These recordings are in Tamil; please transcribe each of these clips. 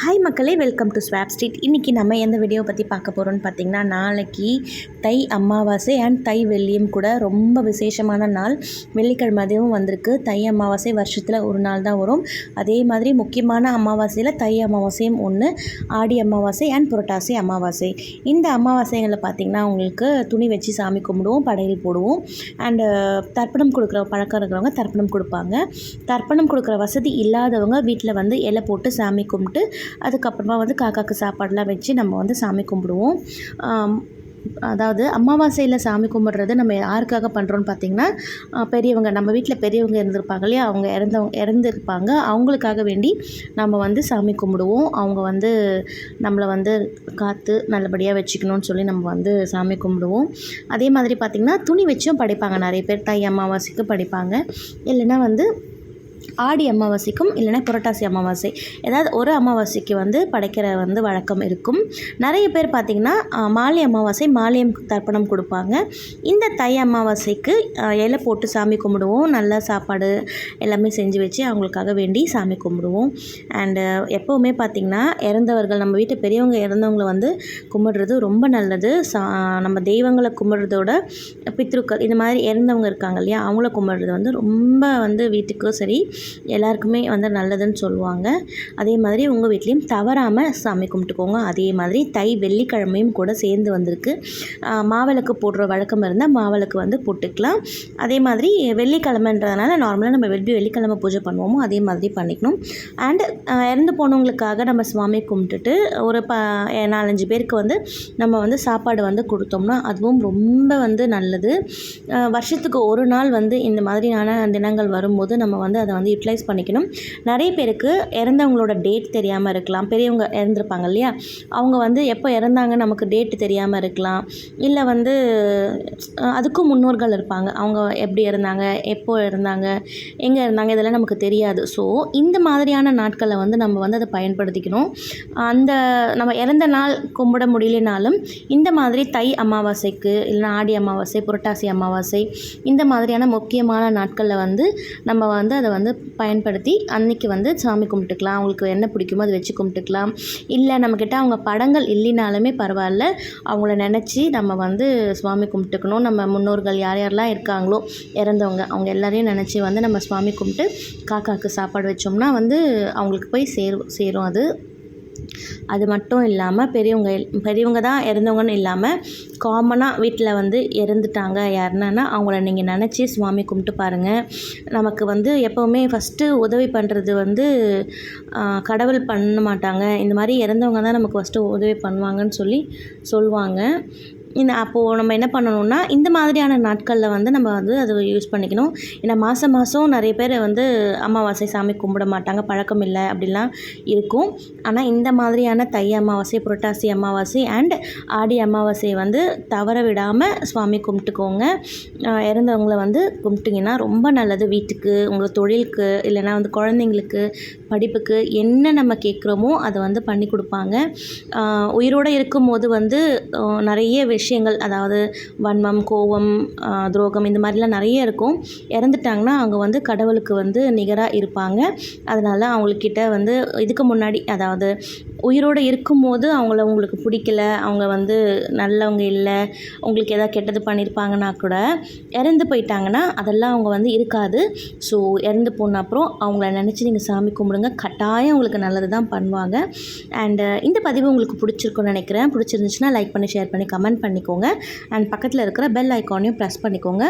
ஹாய் மக்களே வெல்கம் டு ஸ்வாப் ஸ்ட்ரீட் இன்றைக்கி நம்ம எந்த வீடியோ பற்றி பார்க்க போகிறோம்னு பார்த்திங்கன்னா நாளைக்கு தை அமாவாசை அண்ட் தை வெள்ளியும் கூட ரொம்ப விசேஷமான நாள். வெள்ளிக்கிழமை அதுவும் வந்திருக்கு. தை அமாவாசை வருஷத்தில் ஒரு நாள் தான் வரும். அதே மாதிரி முக்கியமான அமாவாசையில் தை அமாவாசையும் ஒன்று ஆடி அமாவாசை அண்ட் புரட்டாசி அமாவாசை. இந்த அமாவாசைகளில் பார்த்திங்கன்னா உங்களுக்கு துணி வச்சு சாமி கும்பிடுவோம் படையல் போடுவோம். அண்டு தர்ப்பணம் கொடுக்குற பழக்கம் இருக்கிறவங்க தர்ப்பணம் கொடுப்பாங்க. தர்ப்பணம் கொடுக்குற வசதி இல்லாதவங்க வீட்டில் வந்து இலை போட்டு சாமி கும்பிட்டு அதுக்கப்புறமா வந்து காக்காக்கு சாப்பாடெலாம் வச்சு நம்ம வந்து சாமி கும்பிடுவோம். அதாவது அமாவாசையில் சாமி கும்பிட்றது நம்ம யாருக்காக பண்ணுறோன்னு பார்த்திங்கன்னா பெரியவங்க நம்ம வீட்டில் பெரியவங்க இருந்திருப்பாங்க இல்லையா? அவங்க இறந்தவங்க இறந்துருப்பாங்க. அவங்களுக்காக வேண்டி நம்ம வந்து சாமி கும்பிடுவோம். அவங்க வந்து நம்மளை வந்து காத்து நல்லபடியாக வச்சுக்கணும்னு சொல்லி நம்ம வந்து சாமி கும்பிடுவோம். அதே மாதிரி பார்த்திங்கன்னா துணி வச்சும் படைப்பாங்க. நிறைய பேர் தை அமாவாசைக்கு படிப்பாங்க. இல்லைன்னா வந்து ஆடி அமாவாசைக்கும் இல்லைனா புரட்டாசி அமாவாசை. ஏதாவது ஒரு அமாவாசைக்கு வந்து படைக்கிற வந்து வழக்கம் இருக்கும். நிறைய பேர் பார்த்திங்கன்னா மாலை அமாவாசை மாலையம் தர்ப்பணம் கொடுப்பாங்க. இந்த தை அமாவாசைக்கு இலை போட்டு சாமி கும்பிடுவோம். நல்ல சாப்பாடு எல்லாமே செஞ்சு வச்சு அவங்களுக்காக வேண்டி சாமி கும்பிடுவோம். அண்டு எப்போவுமே பார்த்திங்கன்னா இறந்தவர்கள் நம்ம வீட்டு பெரியவங்க இறந்தவங்களை வந்து கும்பிடுறது ரொம்ப நல்லது. சா நம்ம தெய்வங்களை கும்பிடுறதோட பித்ருக்கள் இந்த மாதிரி இறந்தவங்க இருக்காங்க இல்லையா அவங்கள கும்பிடுறது வந்து ரொம்ப வந்து வீட்டுக்கும் சரி எல்லாருக்குமே வந்து நல்லதுன்னு சொல்லுவாங்க. அதே மாதிரி உங்கள் வீட்லேயும் தவறாமல் சாமி கும்பிட்டுக்கோங்க. அதே மாதிரி தை வெள்ளிக்கிழமையும் கூட சேர்ந்து வந்திருக்கு. மாவிளக்கு போடுற வழக்கம் இருந்தால் மாவிளக்கு வந்து போட்டுக்கலாம். அதே மாதிரி வெள்ளிக்கிழமைன்றதுனால நார்மலாக நம்ம வெள்ளி வெள்ளிக்கிழமை பூஜை பண்ணுவோமோ அதே மாதிரி பண்ணிக்கணும். அண்டு இறந்து போனவங்களுக்காக நம்ம சுவாமி கும்பிட்டுட்டு ஒரு ப நாலஞ்சு பேருக்கு வந்து நம்ம வந்து சாப்பாடு வந்து கொடுத்தோம்னா அதுவும் ரொம்ப வந்து நல்லது. வருஷத்துக்கு ஒரு நாள் வந்து இந்த மாதிரியான தினங்கள் வரும்போது நம்ம வந்து அதை வந்து யூட்டிலைஸ் பண்ணிக்கணும். நிறைய பேருக்கு இறந்தவங்களோட டேட் தெரியாமல் இருக்கலாம். பெரியவங்க இறந்துருப்பாங்க இல்லையா? அவங்க வந்து எப்போ இறந்தாங்க நமக்கு டேட்டு தெரியாமல் இருக்கலாம். இல்லை வந்து அதுக்கும் முன்னோர்கள் இருப்பாங்க. அவங்க எப்படி இருந்தாங்க எப்போ இருந்தாங்க எங்கே இருந்தாங்க இதெல்லாம் நமக்கு தெரியாது. ஸோ இந்த மாதிரியான நாட்களை வந்து நம்ம வந்து அதை பயன்படுத்திக்கணும். அந்த நம்ம இறந்த நாள் கும்பிட முடியலனாலும் இந்த மாதிரி தை அமாவாசைக்கு இல்லைனா ஆடி அமாவாசை புரட்டாசி அமாவாசை இந்த மாதிரியான முக்கியமான நாட்களில் வந்து நம்ம வந்து அதை வந்து பயன்படுத்தி அன்றைக்கி வந்து சாமி கும்பிட்டுக்கலாம். அவங்களுக்கு என்ன பிடிக்குமோ அதை வச்சு கும்பிட்டுக்கலாம். இல்லை நம்மக்கிட்ட அவங்க படங்கள் இல்லைனாலுமே பரவாயில்ல. அவங்கள நினச்சி நம்ம வந்து சுவாமி கும்பிட்டுக்கணும். நம்ம முன்னோர்கள் யார் யாரெல்லாம் இருக்காங்களோ இறந்தவங்க அவங்க எல்லாரையும் நினச்சி வந்து நம்ம சுவாமி கும்பிட்டு காக்காவுக்கு சாப்பாடு வச்சோம்னா வந்து அவங்களுக்கு போய் சேரும் சேரும் அது. அது மட்டும் இல்லாமல் பெரியவங்க பெரியவங்க தான் இறந்தவங்கன்னு இல்லாமல் காமனாக வீட்டில் வந்து இறந்துட்டாங்க. யாருன்னா அவங்கள நீங்கள் நினச்சி சுவாமி கும்பிட்டு பாருங்கள் நமக்கு வந்து எப்போவுமே ஃபஸ்ட்டு உதவி பண்ணுறது வந்து கடவுள் பண்ண மாட்டாங்க. இந்த மாதிரி இறந்தவங்க தான் நமக்கு ஃபஸ்ட்டு உதவி பண்ணுவாங்கன்னு சொல்லி சொல்லுவாங்க இந்த அப்போது நம்ம என்ன பண்ணணும்னா இந்த மாதிரியான நாட்களில் வந்து நம்ம வந்து அதை யூஸ் பண்ணிக்கணும். ஏன்னா மாதம் மாதம் நிறைய பேர் வந்து அமாவாசை சாமி கும்பிட மாட்டாங்க பழக்கம் இல்லை அப்படிலாம் இருக்கும். ஆனால் இந்த மாதிரியான தை அமாவாசை புரட்டாசி அமாவாசை அண்ட் ஆடி அமாவாசையை வந்து தவற விடாமல் சுவாமி கும்பிட்டுக்கோங்க. இறந்தவங்கள வந்து கும்பிட்டிங்கன்னா ரொம்ப நல்லது. வீட்டுக்கு உங்கள் தொழிலுக்கு இல்லைனா வந்து குழந்தைங்களுக்கு படிப்புக்கு என்ன நம்ம கேட்குறோமோ அதை வந்து பண்ணி கொடுப்பாங்க. உயிரோடு இருக்கும்போது வந்து நிறைய விஷயங்கள் அதாவது வன்மம் கோவம் துரோகம் இந்த மாதிரிலாம் நிறைய இருக்கும். இறந்துட்டாங்கன்னா அவங்க வந்து கடவுளுக்கு வந்து நிகராக இருப்பாங்க. அதனால் அவங்கக்கிட்ட வந்து இதுக்கு முன்னாடி அதாவது உயிரோடு இருக்கும்போது அவங்கள உங்களுக்கு பிடிக்கல அவங்க வந்து நல்லவங்க இல்லை உங்களுக்கு எதாவது கெட்டது பண்ணியிருப்பாங்கன்னா கூட இறந்து போயிட்டாங்கன்னா அதெல்லாம் அவங்க வந்து இருக்காது. ஸோ இறந்து போன அப்புறம் அவங்கள நினச்சி நீங்கள் சாமி கும்பிடுங்க. கட்டாயம் உங்களுக்கு நல்லது தான் பண்ணுவாங்க அண்டு இந்த பதிவு உங்களுக்கு பிடிச்சிருக்குன்னு நினைக்கிறேன். பிடிச்சிருந்துச்சுன்னா லைக் பண்ணி ஷேர் பண்ணி கமெண்ட் பண்ணிக்கோங்க. அண்ட் பக்கத்தில் இருக்கிற பெல் ஐக்கானையும் ப்ரெஸ் பண்ணிக்கோங்க.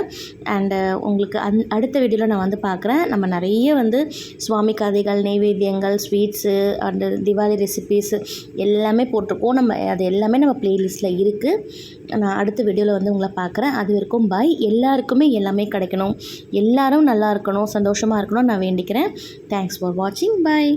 அண்டு உங்களுக்கு அந் அடுத்த வீடியோவில் நான் வந்து பார்க்குறேன் நம்ம நிறைய வந்து சுவாமி கதைகள் நெய்வேத்தியங்கள் ஸ்வீட்ஸு அண்டு திவாலி ரெசிபீஸு எல்லாமே போட்டிருக்கோம். நம்ம அது எல்லாமே நம்ம ப்ளேலிஸ்ட்டில் இருக்குது நான் அடுத்த வீடியோவில் வந்து உங்களை பார்க்குறேன். அது வரைக்கும் பாய் எல்லாருக்குமே எல்லாமே கிடைக்கணும். எல்லோரும் நல்லா இருக்கணும் சந்தோஷமாக இருக்கணும் நான் வேண்டிக்கிறேன். தேங்க்ஸ் ஃபார் வாட்சிங் பாய்